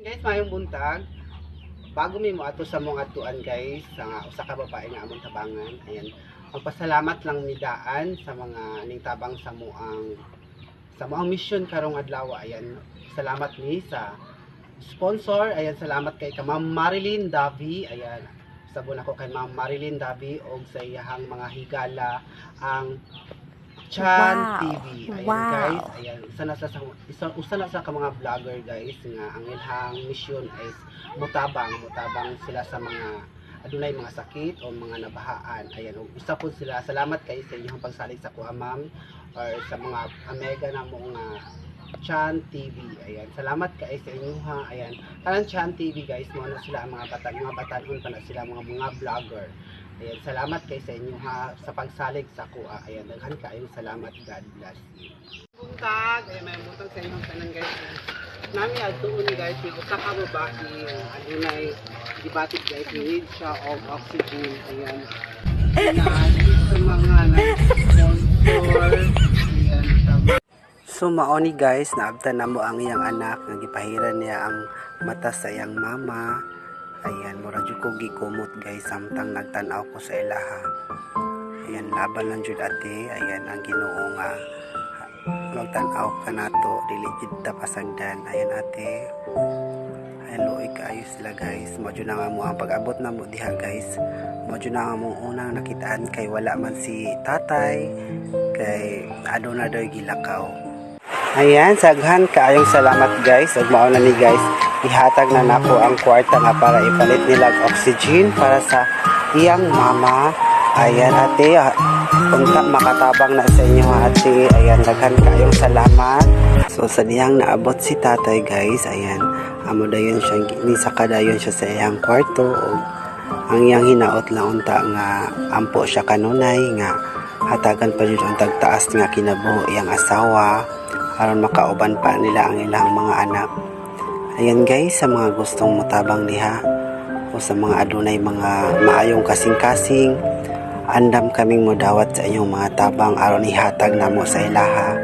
Guys, mayong buntag. Bago mi mo ato sa mong atuan guys, sa usa ka babae nga among tabangan. Ayan. Magpasalamat lang mi daan sa mga ning tabang sa moang sa moang mission karong adlaw. Ayan. Salamat ni sa sponsor. Ayan, salamat kay ka Ma'am Marilyn Davi. Ayan. Sabon ako kay Ma'am Marilyn Davi og sa iyahang mga higala ang Chan Wow. TV. Ayan Wow. guys, ayan isa na sa isa, usa na sa ka mga vlogger guys nga ang ilang mission is mutabang, mutabang sila sa mga adunay mga sakit o mga nabahaan. Ayan, isa po sila. Salamat kay sa inyong pagsalig sa kuha ma'am or sa mga amega na mo nga Chan TV. Ayan, salamat kay sa inyo ha. Ayan, tanan Chan TV guys, mo na sila mga bata, mga batanon pa na sila mga mga vlogger. Ayan, salamat kay sa inyo ha sa pagsalig sa kuha. Ayan, daghan kayong salamat. God bless you. Buntag, ayan, may butang sa inyong tanan guys. Nami adtuon guys, yung usa ka babae, adunay dibatik guys, need siya of oxygen. Ayan. Na, mga nag-sponsor. So maoni guys, naabtan na mo ang iyang anak nga gipahiran niya ang mata sa iyang mama. Ayan, mura jud ko gikumot guys samtang nagtan-aw ko sa ilaha. Ayan, laban lang jud ate. Ayan ang Ginoo nga magtan-aw ka nato dili jud ta pasagdan. Ayan ate. Ayan luoy kaayo sila guys. Jud na nga mo ang pag-abot na mo diha guys. Jud na nga mo unang nakitaan kay wala man si tatay kay ado na daw gilakaw. Ayan, saghan kaayong salamat guys. Ug mao na ni guys, ihatag na nako ang kwarta nga para ipalit nila og oxygen para sa iyang mama. Ayan ate, ah, unta makatabang na sa inyo ate. Ayan, daghan kaayong salamat. So sa diyang naabot si tatay guys, ayan, amo dayon siya ni sa kadayon siya sa iyang kwarto ug ang iyang hinaot lang unta nga ampo siya kanunay nga hatagan pa jud ang tagtaas nga kinabuhi iyang asawa aron makauban pa nila ang ilang mga anak. Ayan guys, sa mga gustong mutabang niha o sa mga adunay mga maayong kasing-kasing, andam kaming modawat sa inyong mga tabang aron ihatag namo sa ilaha